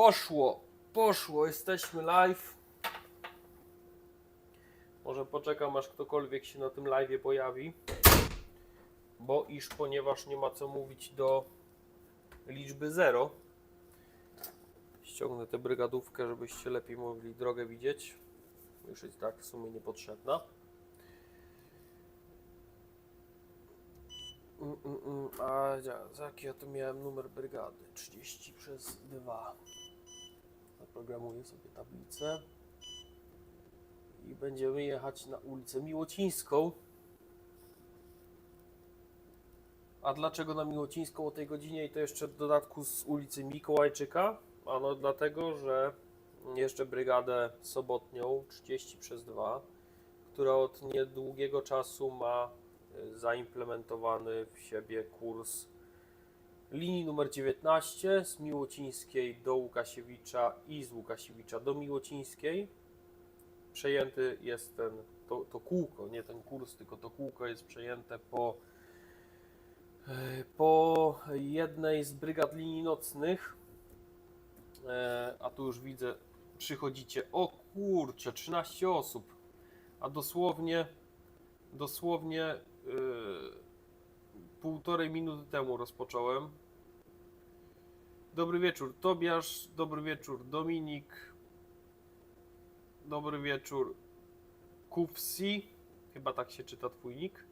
Poszło, poszło, jesteśmy live. Może poczekam aż ktokolwiek się na tym live pojawi. Bo iż ponieważ nie ma co mówić do liczby 0. Ściągnę tę brygadówkę, żebyście lepiej mogli drogę widzieć. Już jest tak w sumie niepotrzebna. Mm, mm, mm. A za jaki ja tu miałem numer brygady? 30 przez 2. Zaprogramuję sobie tablicę. I będziemy jechać na ulicę Miłocińską. A dlaczego na Miłocińską o tej godzinie i to jeszcze w dodatku z ulicy Mikołajczyka? Ano dlatego, że jeszcze brygadę sobotnią 30 przez 2, która od niedługiego czasu ma y, zaimplementowany w siebie kurs linii numer 19 z Miłocińskiej do Łukasiewicza i z Łukasiewicza do Miłocińskiej. Przejęty jest ten, to, to kółko, nie ten kurs, tylko to kółko jest przejęte po, po jednej z brygad linii nocnych. E, A tu już widzę, przychodzicie. O kurczę, 13 osób. A dosłownie, dosłownie yy, półtorej minuty temu rozpocząłem. Dobry wieczór, Tobiasz. Dobry wieczór, Dominik. Dobry wieczór, Kufsi. Chyba tak się czyta twój nick.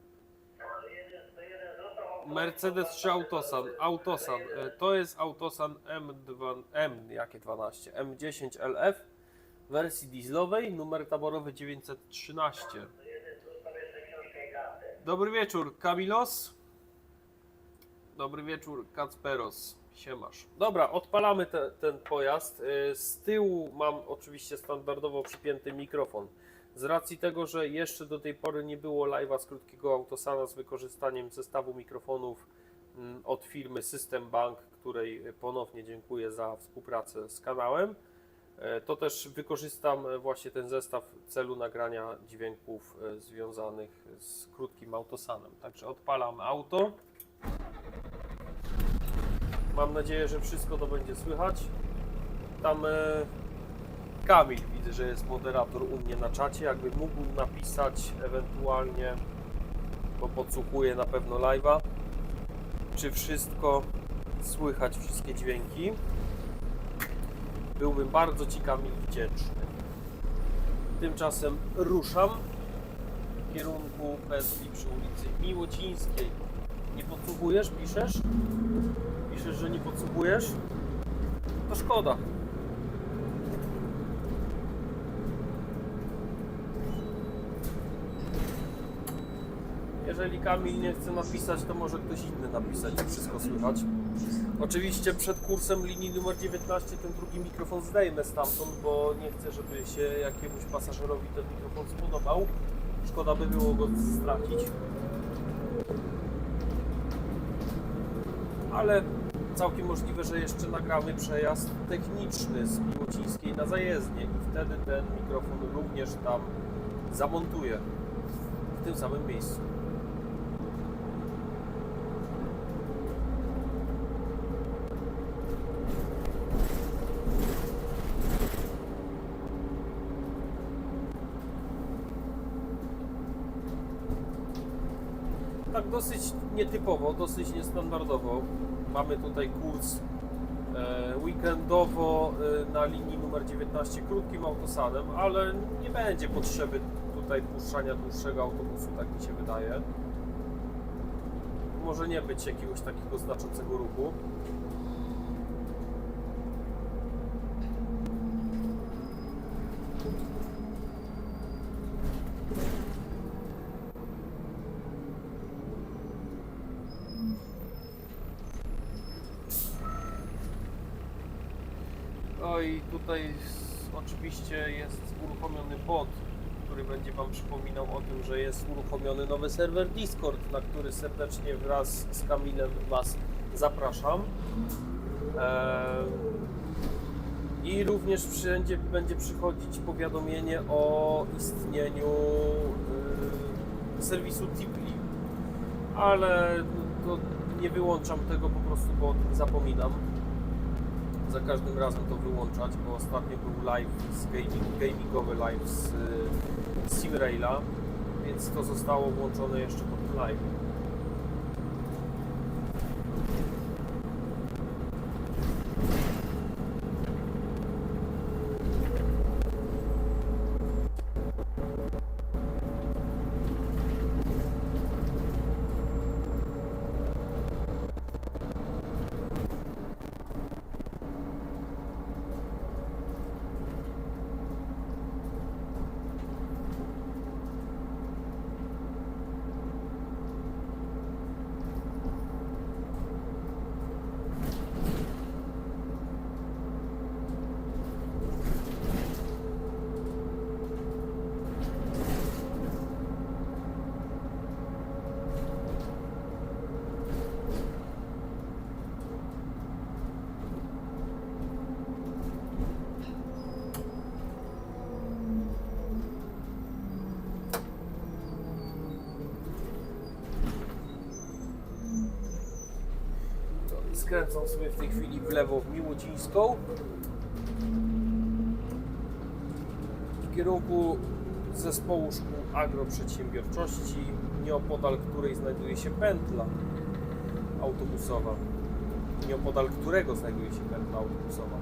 Mercedes czy Autosan? Autosan. E, To jest Autosan M2, M, jakie 12? M10 LF wersji dieslowej, numer taborowy 913. Dobry wieczór, Kamilos. Dobry wieczór, Kacperos. Dobra, odpalamy te, ten pojazd. Y, Z tyłu mam oczywiście standardowo przypięty mikrofon. Z racji tego, że jeszcze do tej pory nie było live'a z krótkiego autosana z wykorzystaniem zestawu mikrofonów mm, od firmy System Bank, której ponownie dziękuję za współpracę z kanałem, e, to też wykorzystam właśnie ten zestaw w celu nagrania dźwięków e, związanych z krótkim autosanem. Także odpalam auto. Mam nadzieję, że wszystko to będzie słychać. Tam e, Kamil widzę, że jest moderator u mnie na czacie. Jakby mógł napisać ewentualnie, bo podsłuchuję na pewno live'a, czy wszystko słychać, wszystkie dźwięki. Byłbym bardzo Ci Kamil wdzięczny. Tymczasem ruszam w kierunku Pesli przy ulicy Miłocińskiej. Nie podsłuchujesz? Piszesz? Piszesz, że nie podsłuchujesz? To szkoda. Jeżeli Kamil nie chce napisać, to może ktoś inny napisać, wszystko słychać. Oczywiście przed kursem linii numer 19 ten drugi mikrofon zdejmę stamtąd, bo nie chcę, żeby się jakiemuś pasażerowi ten mikrofon spodobał. Szkoda by było go stracić. Ale całkiem możliwe, że jeszcze nagramy przejazd techniczny z Miłocińskiej na zajezdnię i wtedy ten mikrofon również tam zamontuję w tym samym miejscu. Tak dosyć nietypowo, dosyć niestandardowo. Mamy tutaj kurs e, weekendowo e, na linii numer 19 krótkim autosadem, ale nie będzie potrzeby tutaj puszczania dłuższego autobusu, tak mi się wydaje. Może nie być jakiegoś takiego znaczącego ruchu. No i tutaj oczywiście jest uruchomiony bot, który będzie Wam przypominał o tym, że jest uruchomiony nowy serwer Discord, na który serdecznie wraz z Kamilem Was zapraszam. Eee, I również wszędzie będzie przychodzić powiadomienie o istnieniu y, serwisu Tipli. Ale to nie wyłączam tego po prostu, bo o tym zapominam. Za każdym razem to wyłączać, bo ostatnio był live z gaming, gamingowy live z, z Simraila, więc to zostało włączone jeszcze po tym live. To Skręcam sobie w tej chwili w lewo w Miłocińską. W kierunku zespołu szkół agroprzedsiębiorczości, nieopodal której znajduje się pętla autobusowa. Nieopodal którego znajduje się pętla autobusowa.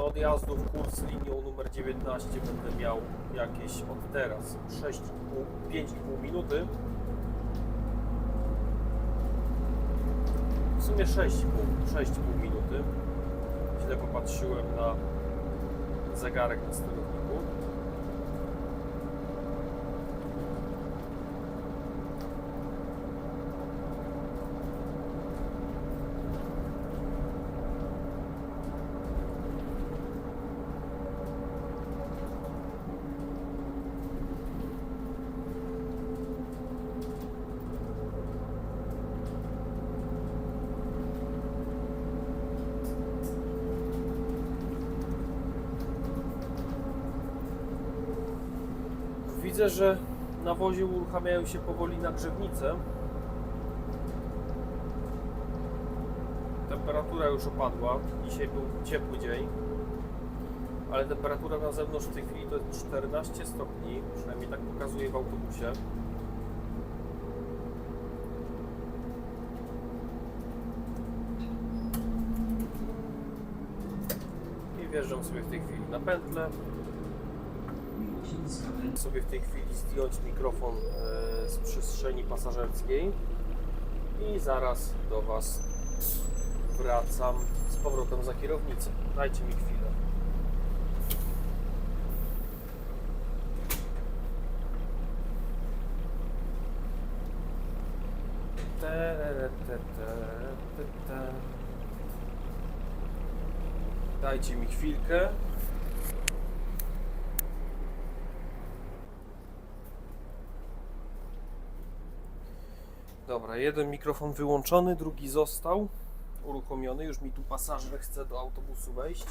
Do odjazdu w kurs linią numer 19 będę miał jakieś od teraz 6,5 5,5 minuty. W sumie 6,5 6,5 minuty. Źle popatrzyłem na zegarek na sterowniku. Widzę, że na wozie uruchamiają się powoli nagrzewnice. Temperatura już opadła. Dzisiaj był ciepły dzień. Ale temperatura na zewnątrz w tej chwili to jest 14 stopni. Przynajmniej tak pokazuje w autobusie. I wjeżdżam sobie w tej chwili na pętlę sobie w tej chwili zdjąć mikrofon e, z przestrzeni pasażerskiej i zaraz do Was wracam z powrotem za kierownicę. Dajcie mi chwilę. Dajcie mi chwilkę. Dobra, jeden mikrofon wyłączony, drugi został uruchomiony. Już mi tu pasażer chce do autobusu wejść.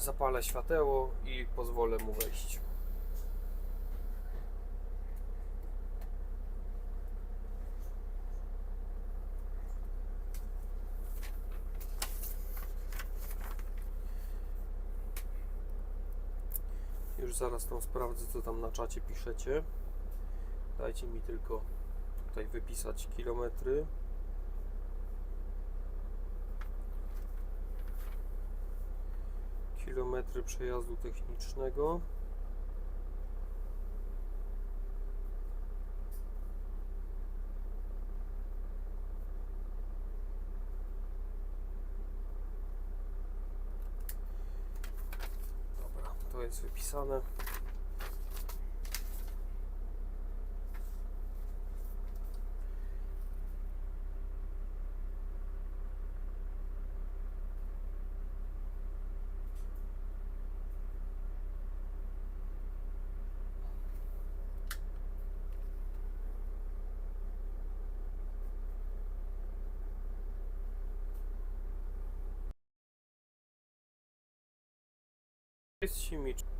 Zapalę światełko i pozwolę mu wejść. Już zaraz tam sprawdzę, co tam na czacie piszecie. Dajcie mi tylko tutaj wypisać kilometry. Kilometry przejazdu technicznego. Dobra, to jest wypisane. Jest Simicz.